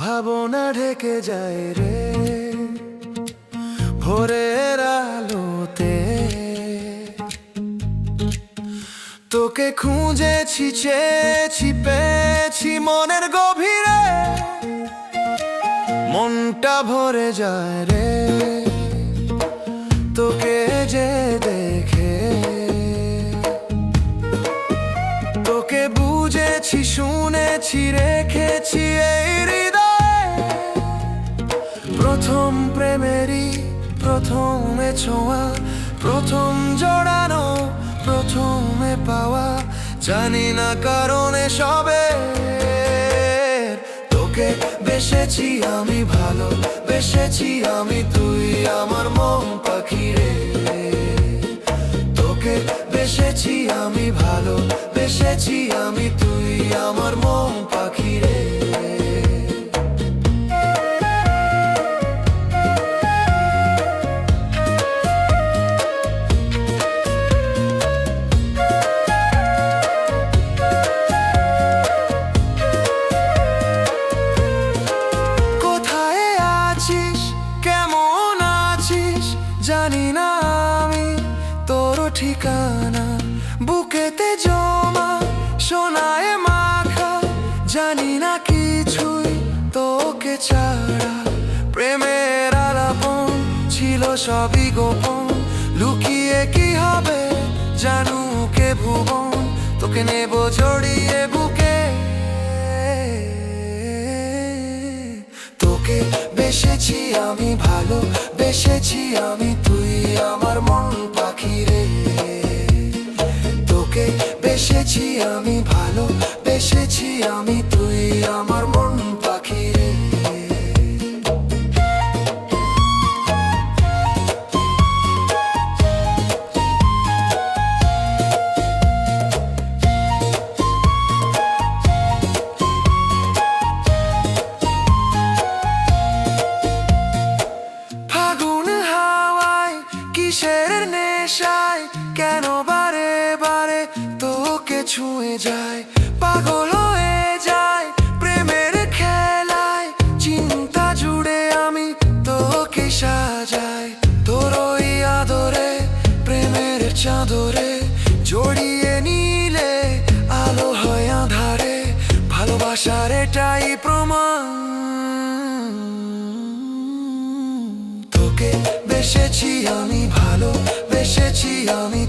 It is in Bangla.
ভাবনা ঢেকে যায় রে ভোরের তোকে খুঁজেছি, চেয়েছি, পেয়েছি মনের গভীরে। মনটা ভরে যায় রে। তোকে যে দেখে। তোকে বুঝেছি, শুনেছি, রেখেছি এই হৃদয়ে। প্রথম প্রেমেরই প্রথমে ছোঁয়া, প্রথম জড়ানো প্রথমে পাওয়া, জানি না কারণে সবে। তোকে বেসেছি আমি ভালো, বেসেছি আমি তুই আমার মন পাখি রে। তোকে বেসেছি আমি ভালো, বেসেছি আমি তুই আমার মন ঠিকানা। বুকেতে জমা, সোনায় মাখা, জানি না কিছুই তোকে ছাড়া। প্রেমের আলাপন ছিল সবই গোপন। লুকিয়ে কি হবে জানু কে ভুবন? তোকে নেব জড়িয়ে বুকে। তোকে বেসেছি আমি ভালো, বেসেছি আমি তুই আমার আমি ভালো বেসেছি আমি তুই আমার মন। ছুঁয়ে যায়, পাগল হয়ে যায়, প্রেমের খেলায়। চিন্তা জুড়ে আমি তোকে সাজাই। তোর ওই আদরে, প্রেমের চাদরে জড়িয়ে নিলে আলো হয় আধারে। ভালোবাসার এটাই প্রমাণ। তোকে বেসেছি আমি ভালো বেসেছি আমি